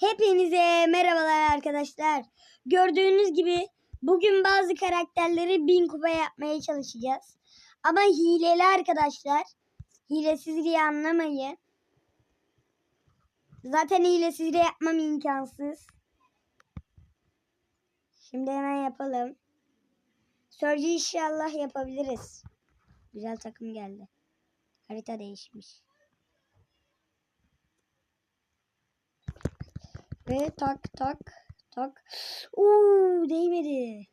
Hepinize merhabalar arkadaşlar. Gördüğünüz gibi bugün bazı karakterleri bin kupa yapmaya çalışacağız. Ama hileli arkadaşlar. Hilesiz diye anlamayın. Zaten hilesiz de yapmam imkansız. Şimdi hemen yapalım. Surge'i inşallah yapabiliriz. Güzel takım geldi. Harita değişmiş. Ve tak tak tak. Uuu değmedi.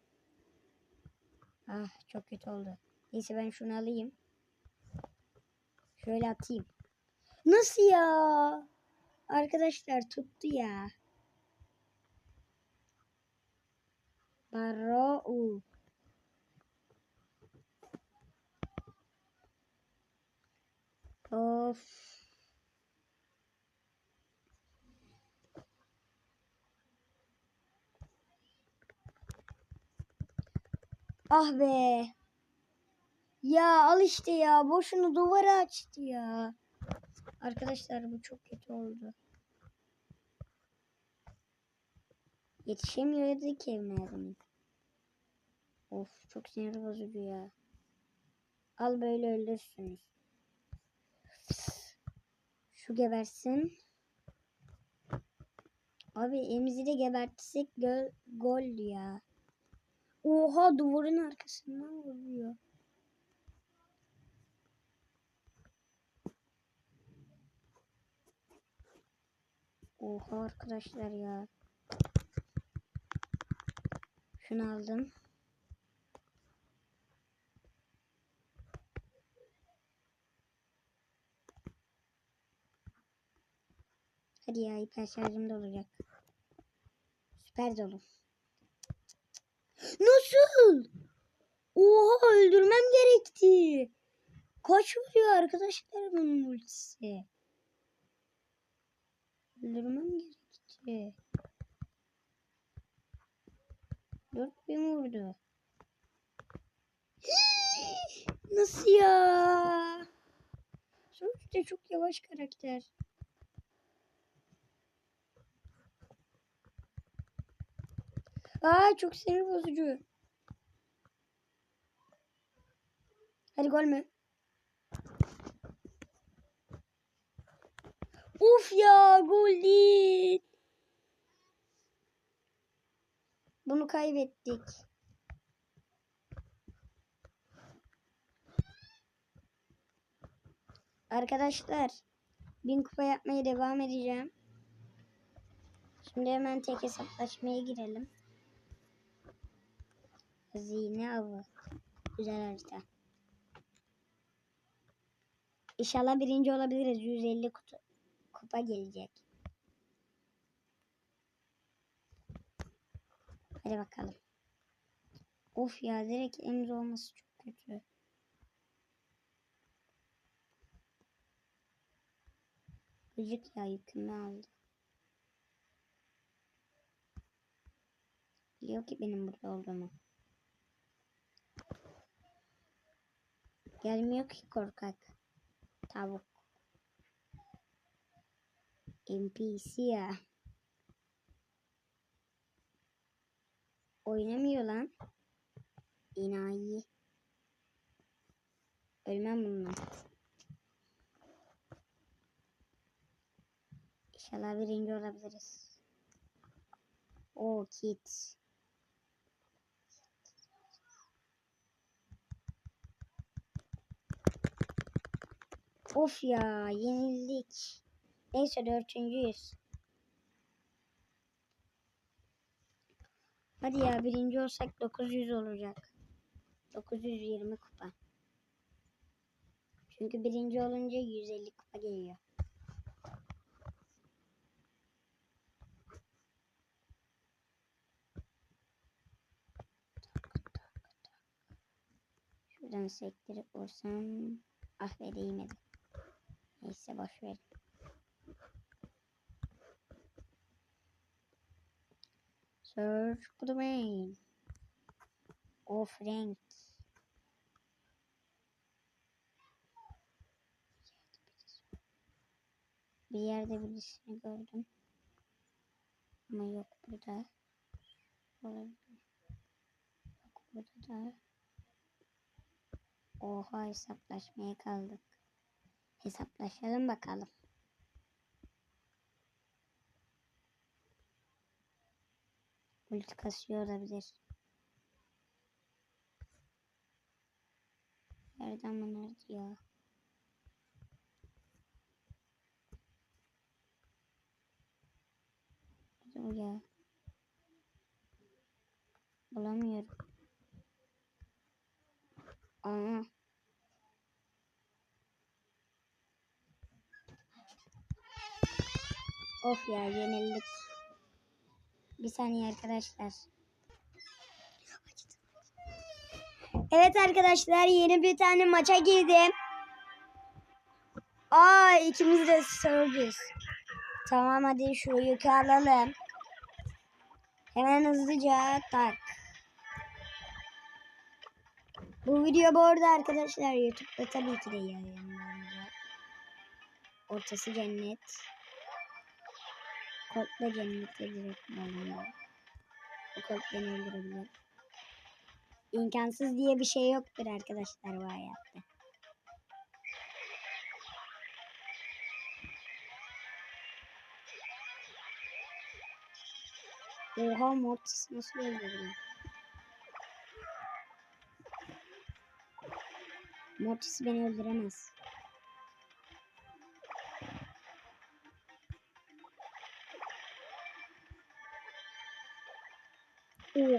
Ah çok kötü oldu. Neyse ben şunu alayım. Şöyle atayım. Nasıl ya? Arkadaşlar tuttu ya. Barro u. Of. Ah be. Ya al işte ya. Boşuna duvarı açtı ya. Arkadaşlar bu çok kötü oldu. Yetişemiyordu ki evladım. Of çok sinir bozucu ya. Al böyle öldürsünüz. Şu gebersin. Abi emizi de gebertsek gol, gol ya. Oha duvarın arkasından vuruyor. Oha arkadaşlar ya. Şunu aldım. Hadi ya hiper şarjım da olacak. Süper dolu. Nasıl? Oha öldürmem gerekti. Kaç vuruyor arkadaşlar bunun ultisi? Öldürmem gerekti. 4000 vurdu. Nasıl ya? Sonuçta çok yavaş karakter. Aa çok sinir bozucu. Hadi gol mü? Uf ya gol değil. Bunu kaybettik. Arkadaşlar bin kupa yapmaya devam edeceğim. Şimdi hemen tek hesaplaşmaya girelim. Hazine avı. Güzel harita. İnşallah birinci olabiliriz. 150 kutu, kupa gelecek. Hadi bakalım. Of ya direkt emz olması çok kötü. Gıcık ya yükümü aldı. Biliyor ki benim burada olduğumu. Gelmiyor ki korkak. Tavuk. NPC ya. Oynamıyor lan. İnayi. Ölmem bununla. İnşallah birinci olabiliriz. O kit. Of ya yenildik. Neyse dördüncüyüz. Hadi ya birinci olsak 900 olacak. 920 kupa. Çünkü birinci olunca 150 kupa geliyor. Şuradan sektirip vursam ah be değmedi. Neyse boş ver. Search the main. O Frank. Bir yerde birisini gördüm. Ama yok burada. Olabilir. Yok burada da. Oha hesaplaşmaya kaldık. Hesaplaşalım bakalım. Ulti kasıyor olabilir. Nereden nerede ya? Ya? Bulamıyorum. Aa. Of ya yenildik. Bir saniye arkadaşlar. Evet arkadaşlar yeni bir tane maça girdim. Aa ikimiz de soracağız. Tamam hadi şu yükü alalım. Hemen hızlıca tak. Bu video bu arada arkadaşlar YouTube'da tabii ki de yayınlanacak. Ortası cennet. Kodla cennete direkt bağlanıyor. O kod beni öldürebilir. İmkansız diye bir şey yoktur arkadaşlar bu hayatta. Oha Mortis nasıl öldürdü? Mortis beni öldüremez.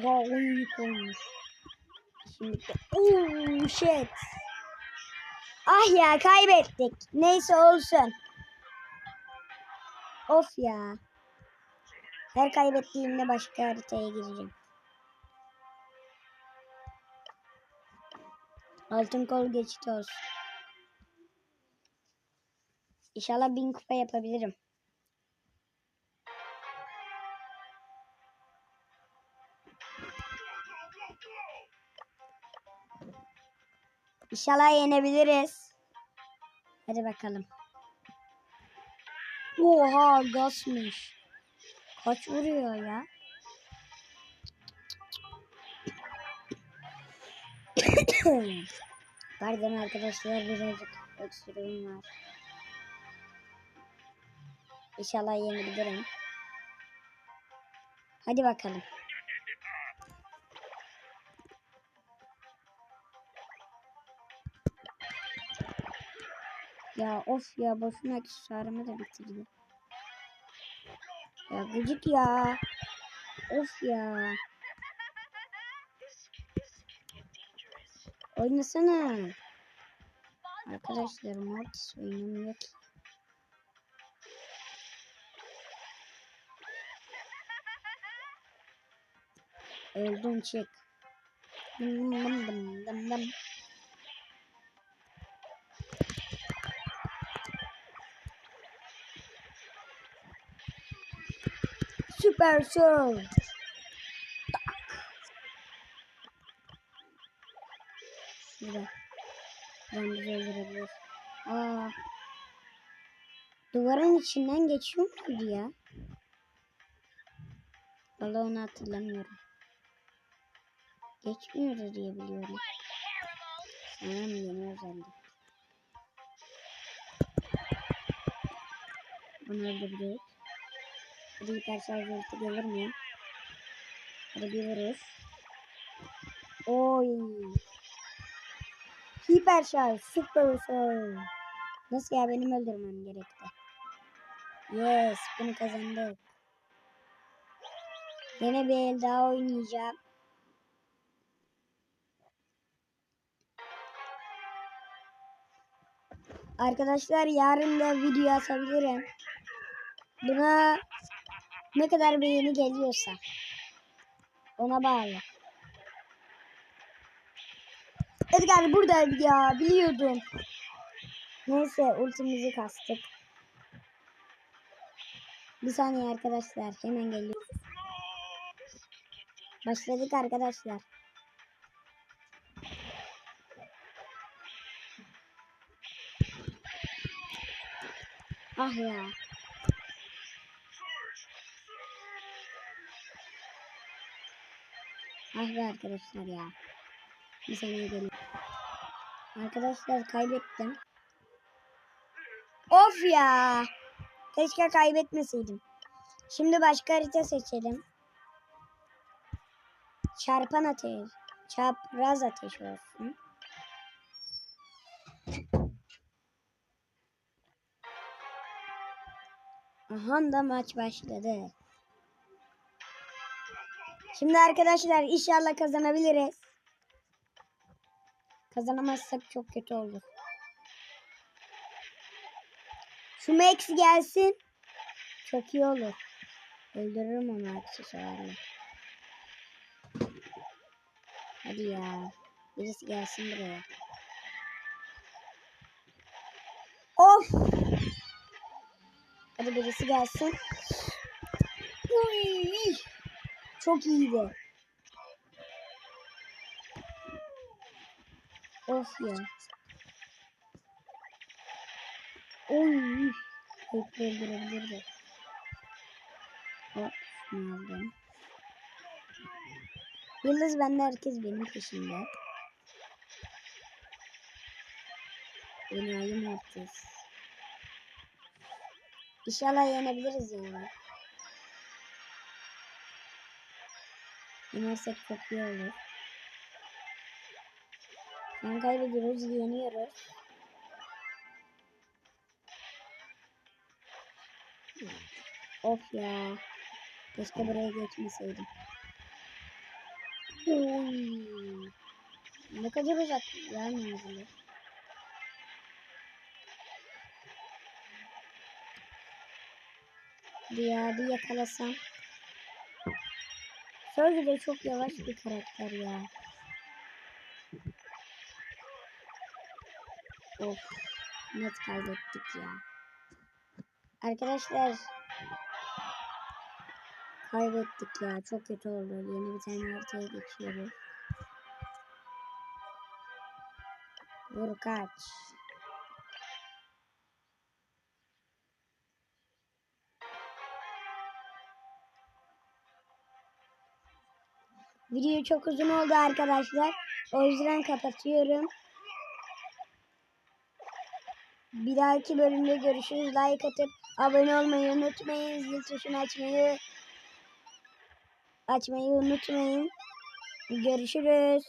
Oha oyun koymuş. Şimdi oh shit. Ah ya kaybettik. Neyse olsun. Of ya. Her kaybettiğimde başka haritaya gireceğim. Altın kol geçit olsun. İnşallah bin kupa yapabilirim. İnşallah yenebiliriz. Hadi bakalım. Oha gasmış. Kaç vuruyor ya? Pardon arkadaşlar birazcık öksürüğüm var. İnşallah yenebilirim. Hadi bakalım. Ya of ya boşuna aksesuarımı da bitirdi. Ya gıcık ya. Of ya. Oynasana. Arkadaşlar Mortis oynamıyor ki. Öldün çık. Dım dım dım dım dım. Süper Show. Şurada. Ben bizi öldürebilir. Aa. Duvarın içinden geçiyor muydu ya? Vallahi onu hatırlamıyorum. Geçmiyordu diye biliyorum. Sanırım yeni özellik. Bunu öldürdük. Hadi hiper şarj ulti gelir mi? Hadi bir vuruş. Oy. Hiper şarj, super şarj. Nasıl ya benim öldürmem gerekti. Yes, bunu kazandık. Yine bir el daha oynayacağım. Arkadaşlar yarın da video atabilirim. Buna ne kadar beğeni geliyorsa ona bağlı. Edgar buradaydı ya biliyordum. Neyse ultimizi kastık. Bir saniye arkadaşlar hemen geliyor. Başladık arkadaşlar. Ah ya. Ah be arkadaşlar ya. Bir saniye gelin. Arkadaşlar kaybettim. Of ya. Keşke kaybetmeseydim. Şimdi başka harita seçelim. Çarpan ateş. Çapraz ateş olsun. Aha da maç başladı. Şimdi arkadaşlar inşallah kazanabiliriz. Kazanamazsak çok kötü olur. Şu Max gelsin. Çok iyi olur. Öldürürüm onu aksesuarla. Hadi ya. Birisi gelsin buraya. Of. Hadi birisi gelsin. Uy. Çok iyiydi. Of ya. Oy. Hep öldürebilirdi. Hop. Şunu aldım. Yıldız bende herkes benim peşimde. Ayım artist. İnşallah yenebiliriz yani. Yenersek çok iyi olur. An kaybediyoruz, yeniyoruz. Of ya. Keşke buraya geçmeseydim. Oy. Ne kadar uzak ya menzili. Bir yakalasam. Sörgü de çok yavaş bir karakter ya. Of. Net kaybettik ya. Arkadaşlar. Kaybettik ya. Çok kötü oldu. Yeni bir tane haritaya geçiyoruz. Vur kaç. Video çok uzun oldu arkadaşlar. O yüzden kapatıyorum. Bir dahaki bölümde görüşürüz. Like atıp abone olmayı unutmayın. Zil tuşunu açmayı açmayı unutmayın. Görüşürüz.